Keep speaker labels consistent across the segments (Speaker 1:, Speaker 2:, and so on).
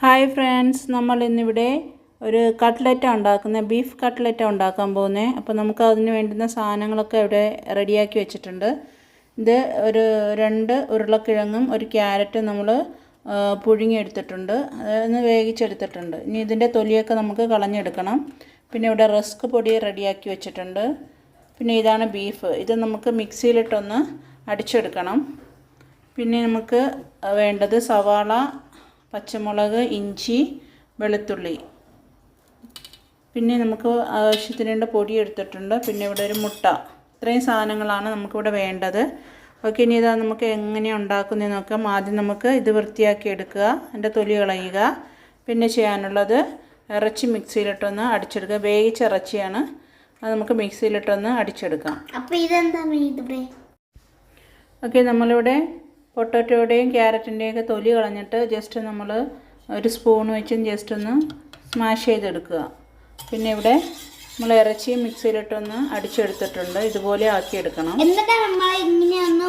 Speaker 1: Hi friends നമ്മൾ ഇന്നിവിടെ ഒരു കട്ട്ലറ്റാണ് ഉണ്ടാക്കുന്നത് ബീഫ് കട്ട്ലറ്റാണ് ഉണ്ടാക്കാൻ പോകുന്നത് അപ്പോൾ നമുക്ക് അതിന് വേണ്ടുന്ന സാധനങ്ങളൊക്കെ ഇവിടെ റെഡിയാക്കി വെച്ചിട്ടുണ്ട്. ഇത് ഒരു രണ്ട് ഉരുളക്കിഴങ്ങും ഒരു ക്യാരറ്റും നമ്മൾ പുഴുങ്ങിയെടുത്തിട്ടുണ്ട്. അതൊന്ന് വേവിച്ചെടുത്തിട്ടുണ്ട്. ഇനി ഇതിന്റെ തൊലിയൊക്കെ നമുക്ക് കളഞ്ഞെടുക്കണം. പിന്നെ ഇവിടെ റസ്ക് പൊടി റെഡിയാക്കി വെച്ചിട്ടുണ്ട്. പിന്നെ ഇതാണ് ബീഫ് ഇത് നമുക്ക് മിക്സിയിലിട്ടൊന്ന് അടിച്ചെടുക്കണം. പിന്നെ നമുക്ക് വേണ്ടത് സവാള പച്ചമുളക് ഇഞ്ചി വെളുത്തുള്ളി. പിന്നെ നമുക്ക് ആവശ്യത്തിനുള്ള പൊടി എടുത്തിട്ടുണ്ട്. പിന്നെ ഇവിടെ ഒരു മുട്ട. ഇത്രയും സാധനങ്ങളാണ് നമുക്കിവിടെ വേണ്ടത്. ഓക്കെ ഇനി ഇതാ നമുക്ക് എങ്ങനെ ഉണ്ടാക്കുന്നതെന്ന് നോക്കാം. ആദ്യം നമുക്ക് ഇത് വൃത്തിയാക്കി എടുക്കുക. അതിന്റെ തൊലി കളയുക. പിന്നെ ചെയ്യാനുള്ളത് ഇറച്ചി മിക്സിയിലിട്ടൊന്ന് അടിച്ചെടുക്കുക. വേവിച്ച ഇറച്ചിയാണ്. അത് നമുക്ക് മിക്സിയിലിട്ടൊന്ന് അടിച്ചെടുക്കാം.
Speaker 2: അപ്പോൾ ഇതെന്താ
Speaker 1: ഓക്കെ നമ്മളിവിടെ പൊട്ടറ്റോയുടെയും ക്യാരറ്റിന്റെയും ഒക്കെ തൊലി കളഞ്ഞിട്ട് ജസ്റ്റ് നമ്മൾ ഒരു സ്പൂൺ വെച്ചും ജസ്റ്റ് ഒന്ന് സ്മാഷ് ചെയ്തെടുക്കുക. പിന്നെ ഇവിടെ നമ്മൾ ഇറച്ചി മിക്സിയിലിട്ടൊന്ന് അടിച്ചെടുത്തിട്ടുണ്ട്. ഇതുപോലെ ആക്കിയെടുക്കണം.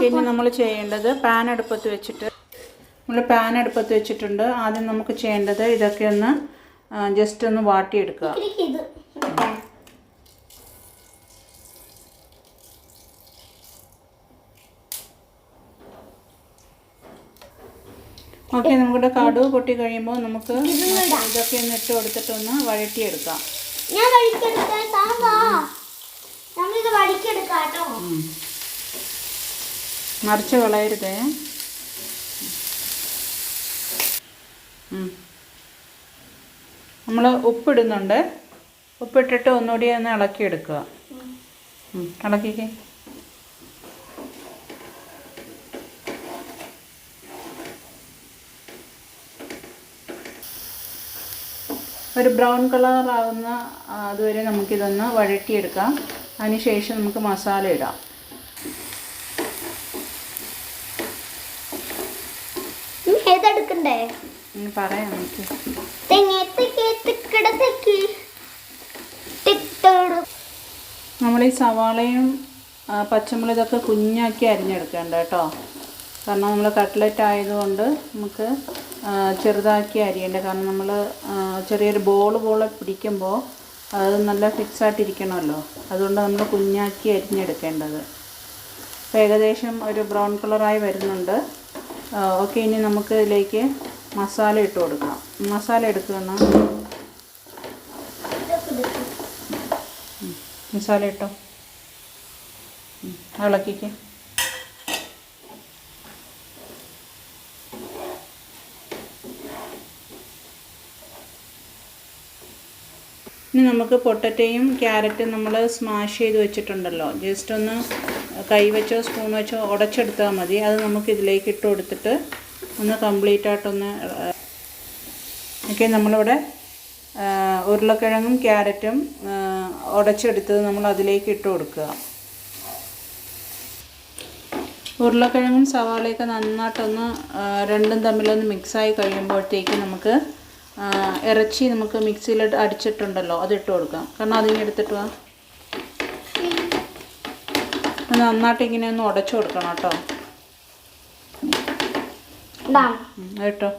Speaker 1: പിന്നെ നമ്മൾ ചെയ്യേണ്ടത് പാൻ അടുപ്പത്ത് വെച്ചിട്ട് നമ്മൾ പാൻ അടുപ്പത്ത് വെച്ചിട്ടുണ്ട്. ആദ്യം നമുക്ക് ചെയ്യേണ്ടത് ഇതൊക്കെ ഒന്ന് ജസ്റ്റ് ഒന്ന് വാട്ടിയെടുക്കുക. ഓക്കെ നമ്മുടെ കടുവ് പൊട്ടി കഴിയുമ്പോൾ നമുക്ക് ഇതൊക്കെ ഒന്ന് ഇട്ട് കൊടുത്തിട്ടൊന്ന് വഴറ്റിയെടുക്കാം.
Speaker 2: ഞാൻ നമ്മളിത് കേട്ടോ
Speaker 1: മറിച്ച് കളയരുതേ. നമ്മൾ ഉപ്പിടുന്നുണ്ട്. ഉപ്പിട്ടിട്ട് ഒന്നുകൂടി ഒന്ന് ഇളക്കിയെടുക്കുക. ഇളക്കിക്കേ. ഒരു ബ്രൗൺ കളർ ആവുന്ന അതുവരെ നമുക്കിതൊന്ന് വഴറ്റിയെടുക്കാം. അതിനുശേഷം നമുക്ക് മസാല ഇടാം.
Speaker 2: നമ്മളീ ഏതെടുക്കണ്ടേ?
Speaker 1: പറയാം നമുക്ക് നമ്മൾ ഈ സവാളയും പച്ചമുളകൊക്കെ കുഞ്ഞാക്കി അരിഞ്ഞെടുക്കേണ്ട കേട്ടോ. കാരണം നമ്മൾ കട്ട്ലറ്റ് ആയതുകൊണ്ട് നമുക്ക് ചെറുതാക്കി അരിയേണ്ടത്. കാരണം നമ്മൾ ചെറിയൊരു ബോൾ പോലെ പിടിക്കുമ്പോൾ അത് നല്ല ഫിക്സ് ആയിട്ടിരിക്കണമല്ലോ. അതുകൊണ്ട് നമ്മൾ കുഞ്ഞാക്കി അരിഞ്ഞെടുക്കേണ്ടത്. അപ്പോൾ ഏകദേശം ഒരു ബ്രൗൺ കളറായി വരുന്നുണ്ട്. ഓക്കെ ഇനി നമുക്ക് ഇതിലേക്ക് മസാല ഇട്ട് കൊടുക്കാം. മസാല എടുക്കുന്ന മസാല ഇട്ടോ? ഇളക്കിക്ക്. ഇനി നമുക്ക് പൊട്ടറ്റയും ക്യാരറ്റും നമ്മൾ സ്മാഷ് ചെയ്ത് വെച്ചിട്ടുണ്ടല്ലോ. ജസ്റ്റ് ഒന്ന് കൈ വെച്ചോ സ്പൂൺ വെച്ചോ ഉടച്ചെടുത്താൽ മതി. അത് നമുക്ക് ഇതിലേക്ക് ഇട്ട് കൊടുത്തിട്ട് ഒന്ന് കംപ്ലീറ്റ് ആയിട്ടൊന്ന് ഓക്കെ നമ്മളിവിടെ ഉരുളക്കിഴങ്ങും ക്യാരറ്റും ഉടച്ചെടുത്തത് നമ്മൾ അതിലേക്ക് ഇട്ട് കൊടുക്കുക. ഉരുളക്കിഴങ്ങും സവാളയൊക്കെ നന്നായിട്ടൊന്ന് രണ്ടും തമ്മിലൊന്ന് മിക്സായി കഴിയുമ്പോഴത്തേക്ക് നമുക്ക് ഇറച്ചി നമുക്ക് മിക്സിയിൽ അടിച്ചിട്ടുണ്ടല്ലോ അത് ഇട്ട് കൊടുക്കാം. കാരണം അതിങ്ങനെ എടുത്തിട്ട് വാ. നന്നായിട്ട് ഇങ്ങനെ ഒന്ന് ഉടച്ചു കൊടുക്കണം കേട്ടോ. കേട്ടോ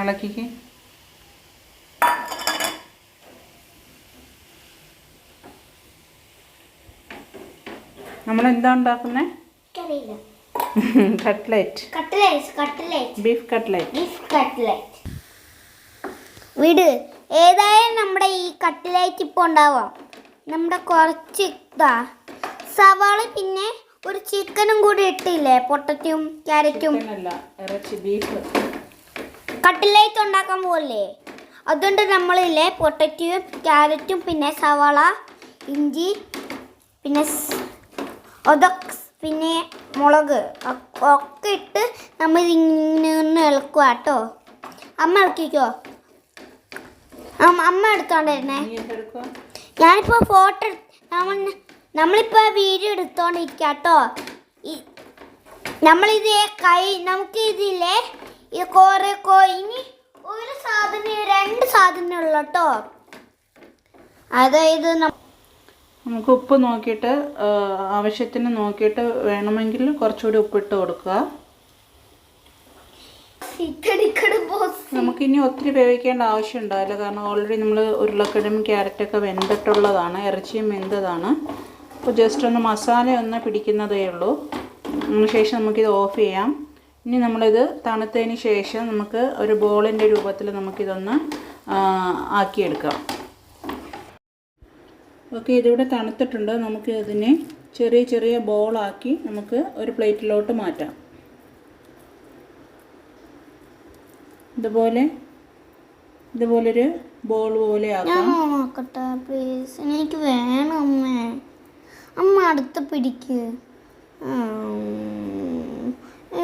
Speaker 1: ഇളക്കിക്ക്. നമ്മൾ എന്താ ഉണ്ടാക്കുന്നത് കട്ട്ലറ്റ്. Beef cutlet.
Speaker 2: വിട് ഏതായാലും നമ്മുടെ ഈ കട്ട്ലേറ്റ് ഇപ്പോൾ ഉണ്ടാവാം. നമ്മുടെ കുറച്ച് ഇതാ സവാള പിന്നെ ഒരു ചിക്കനും കൂടി ഇട്ടില്ലേ? പൊട്ടറ്റും ക്യാരറ്റും. കട്ട്ലേറ്റ് ഉണ്ടാക്കാൻ പോലെ അതുകൊണ്ട് നമ്മളില്ലേ പൊട്ടറ്റും ക്യാരറ്റും പിന്നെ സവാള ഇഞ്ചി പിന്നെ അതൊക്കെ പിന്നെ മുളക്. ഒക്കെ ഇട്ട് നമ്മൾ ഇങ്ങനെ ഒന്ന് ഇളക്കുക കേട്ടോ. അമ്മ ഇളക്കിക്കോ? അമ്മ അമ്മ എടുത്തോണ്ടിരുന്നേ ഞാനിപ്പോൾ ഫോട്ടോ നമ്മൾ നമ്മളിപ്പോൾ വീഡിയോ എടുത്തോണ്ടിരിക്കുക കേട്ടോ. നമ്മളിത് കൈ നമുക്ക് ഇതില്ലേ? ഇത് കോറെ ഇനി ഒരു സാധനം രണ്ട് സാധനം ഉള്ളു കേട്ടോ. അതായത് നം-
Speaker 1: നമുക്ക് ഉപ്പ് നോക്കിയിട്ട് ആവശ്യത്തിന് നോക്കിയിട്ട് വേണമെങ്കിൽ കുറച്ചുകൂടി ഉപ്പിട്ട് കൊടുക്കുക. നമുക്കിനി ഒത്തിരി വേവിക്കേണ്ട ആവശ്യം ഉണ്ടാവില്ല. കാരണം ഓൾറെഡി നമ്മൾ ഉരുളക്കിഴങ്ങും ക്യാരറ്റൊക്കെ വെന്തിട്ടുള്ളതാണ് ഇറച്ചിയും വെന്തതാണ്. അപ്പോൾ ജസ്റ്റ് ഒന്ന് മസാല ഒന്ന് പിടിക്കുന്നതേ ഉള്ളൂ. അതിന് ശേഷം നമുക്കിത് ഓഫ് ചെയ്യാം. ഇനി നമ്മളിത് തണുത്തതിന് ശേഷം നമുക്ക് ഒരു ബോളിന്റെ രൂപത്തിൽ നമുക്കിതൊന്ന് ആക്കിയെടുക്കാം. ഓക്കെ ഇതിവിടെ തണുത്തിട്ടുണ്ട്. നമുക്ക് ഇതിനെ ചെറിയ ചെറിയ ബോളാക്കി നമുക്ക് ഒരു പ്ലേറ്റിലോട്ട് മാറ്റാം. ഇതുപോലെ ഇതുപോലൊരു ബോൾ പോലെ
Speaker 2: നോക്കട്ടെ പ്ലീസ് എനിക്ക് വേണം അമ്മ. അമ്മ അടുത്ത് പിടിക്ക്.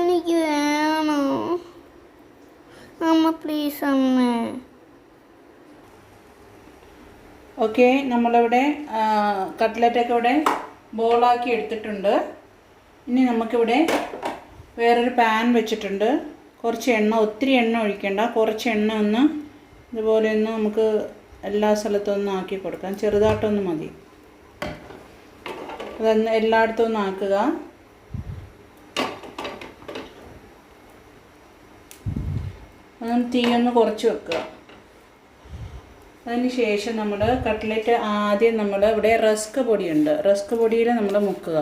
Speaker 2: എനിക്ക് വേണം. അമ്മ പ്ലീസ് അമ്മ.
Speaker 1: ഓക്കെ നമ്മളിവിടെ കട്ട്ലറ്റൊക്കെ ഇവിടെ ബോളാക്കി എടുത്തിട്ടുണ്ട്. ഇനി നമുക്കിവിടെ വേറൊരു പാൻ വെച്ചിട്ടുണ്ട്. കുറച്ച് എണ്ണ ഒത്തിരി എണ്ണ ഒഴിക്കേണ്ട. കുറച്ച് എണ്ണ ഒന്ന് ഇതുപോലെ ഒന്ന് നമുക്ക് എല്ലാ സ്ഥലത്തും ഒന്ന് ആക്കി കൊടുക്കാം. ചെറുതായിട്ടൊന്ന് മതി. അതൊന്ന് എല്ലായിടത്തും ഒന്ന് ആക്കുക. അതൊന്ന് തീയൊന്ന് ഒന്ന് കുറച്ച് വെക്കുക. അതിന് ശേഷം നമ്മൾ കട്ട്ലറ്റ് ആദ്യം നമ്മൾ ഇവിടെ റസ്ക് പൊടിയുണ്ട്. റസ്ക് പൊടിയിൽ നമ്മൾ മുക്കുക.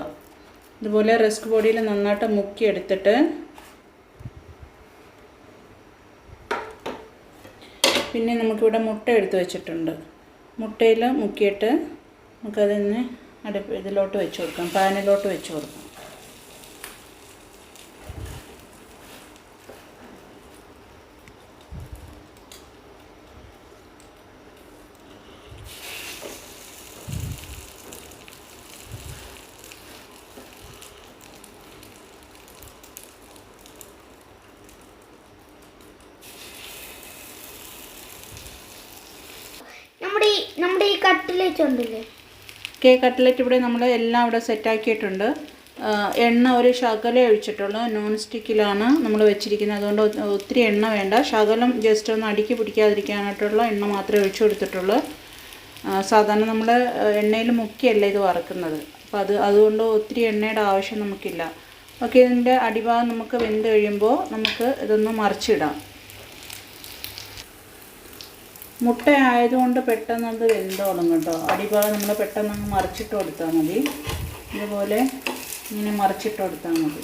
Speaker 1: ഇതുപോലെ റസ്ക് പൊടിയിൽ നന്നായിട്ട് മുക്കി എടുത്തിട്ട് പിന്നെ നമുക്കിവിടെ മുട്ട എടുത്ത് വെച്ചിട്ടുണ്ട്. മുട്ടയിൽ മുക്കിയിട്ട് നമുക്കതിന് അടുപ്പ് ഇതിലോട്ട് വെച്ച് കൊടുക്കാം. പാനിലോട്ട് വെച്ച് കൊടുക്കാം
Speaker 2: നമ്മുടെ ഈ ഈ ഉണ്ടല്ലേ
Speaker 1: കേക്ക് കട്ട്ലറ്റ് ഇവിടെ നമ്മൾ എല്ലാം ഇവിടെ സെറ്റ് ആക്കിയിട്ടുണ്ട്. എണ്ണ ഒരു ശകലം ഒഴിച്ചിട്ടുള്ളൂ. നോൺ സ്റ്റിക്കിലാണ് നമ്മൾ വെച്ചിരിക്കുന്നത്. അതുകൊണ്ട് ഒത്തിരി എണ്ണ വേണ്ട. ശകലം ജസ്റ്റ് ഒന്ന് അടുക്കി പിടിക്കാതിരിക്കാനായിട്ടുള്ള എണ്ണ മാത്രമേ ഒഴിച്ചു കൊടുത്തിട്ടുള്ളൂ. സാധാരണ നമ്മൾ എണ്ണയിൽ മുക്കിയല്ല ഇത് വറക്കുന്നത്. അപ്പോൾ അത് അതുകൊണ്ട് ഒത്തിരി എണ്ണയുടെ ആവശ്യം നമുക്കില്ല. ഓക്കെ ഇതിന്റെ അടിഭാഗം നമുക്ക് വെന്ത് കഴിയുമ്പോൾ നമുക്ക് ഇതൊന്ന് മറിച്ചിടാം. മുട്ട ആയതുകൊണ്ട് പെട്ടെന്ന് അത് വെന്തോളും കേട്ടോ. അടിഭാഗം നമ്മൾ പെട്ടെന്ന് അങ്ങ് മറിച്ചിട്ട് കൊടുത്താൽ മതി. ഇതുപോലെ ഇങ്ങനെ മറിച്ചിട്ട് കൊടുത്താൽ മതി.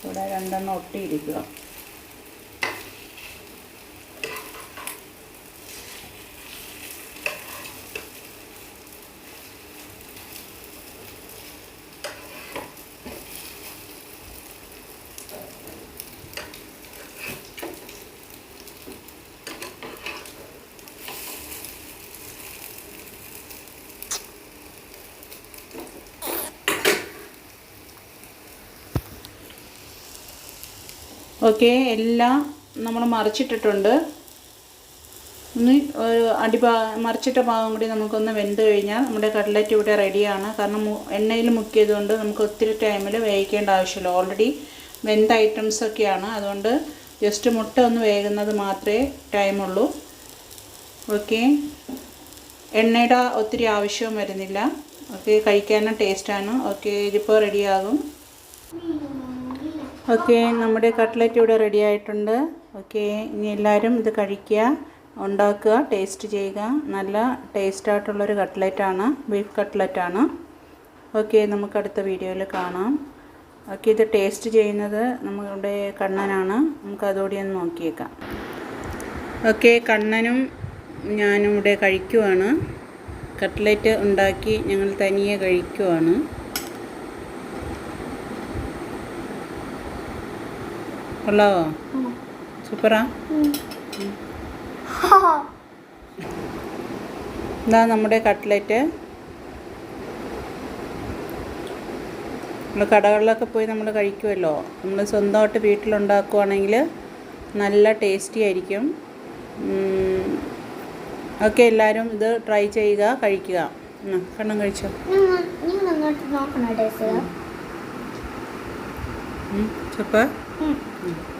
Speaker 1: ഇവിടെ രണ്ടെണ്ണം ഒട്ടിയിരിക്കുക. ഓക്കെ എല്ലാം നമ്മൾ മറിച്ചിട്ടിട്ടുണ്ട്. ഒന്ന് ഒരു അടിഭാ മറിച്ചിട്ട ഭാഗം കൂടി നമുക്കൊന്ന് വെന്ത് കഴിഞ്ഞാൽ നമ്മുടെ കട്ട്ലറ്റ് ഇവിടെ റെഡിയാണ്. കാരണം എണ്ണയിൽ മുക്കിയത് കൊണ്ട് നമുക്ക് ഒത്തിരി ടൈമിൽ വേവിക്കേണ്ട ആവശ്യമില്ല. ഓൾറെഡി വെന്ത ഐറ്റംസ് ഒക്കെയാണ്. അതുകൊണ്ട് ജസ്റ്റ് മുട്ട ഒന്ന് വേകുന്നത് മാത്രമേ ടൈമുള്ളൂ ഓക്കെ എണ്ണയുടെ ഒത്തിരി ആവശ്യവും വരുന്നില്ല. ഓക്കെ കഴിക്കാനും ടേസ്റ്റാണ് ഓക്കെ ഇതിപ്പോൾ റെഡിയാകും ഓക്കെ നമ്മുടെ കട്ട്ലറ്റ് ഇവിടെ റെഡി ആയിട്ടുണ്ട്. ഓക്കെ ഇനി എല്ലാവരും ഇത് കഴിക്കുക ഉണ്ടാക്കുക ടേസ്റ്റ് ചെയ്യുക. നല്ല ടേസ്റ്റായിട്ടുള്ളൊരു കട്ട്ലറ്റാണ് ബീഫ് കട്ട്ലറ്റാണ് ഓക്കെ നമുക്ക് അടുത്ത വീഡിയോയിൽ കാണാം. ഓക്കെ ഇത് ടേസ്റ്റ് ചെയ്യുന്നത് നമ്മുടെ കണ്ണനാണ്. നമുക്ക് അതോടെ ഒന്ന് നോക്കിയേക്കാം. ഓക്കെ കണ്ണനും ഞാനും ഇവിടെ കഴിക്കുവാണ്. കട്ട്ലറ്റ് ഉണ്ടാക്കി ഞങ്ങൾ തനിയെ കഴിക്കുവാണ്. കൊള്ളാവോ സൂപ്പറാ ഇതാ നമ്മുടെ കട്ട്ലറ്റ്. നമ്മൾ കടകളിലൊക്കെ പോയി നമ്മൾ കഴിക്കുമല്ലോ നമ്മൾ സ്വന്തമായിട്ട് വീട്ടിലുണ്ടാക്കുവാണെങ്കിൽ നല്ല ടേസ്റ്റി ആയിരിക്കും. ഓക്കെ എല്ലാവരും ഇത് ട്രൈ ചെയ്യുക കഴിക്കുക. കണ്ണം കഴിച്ചോ. Super Mm.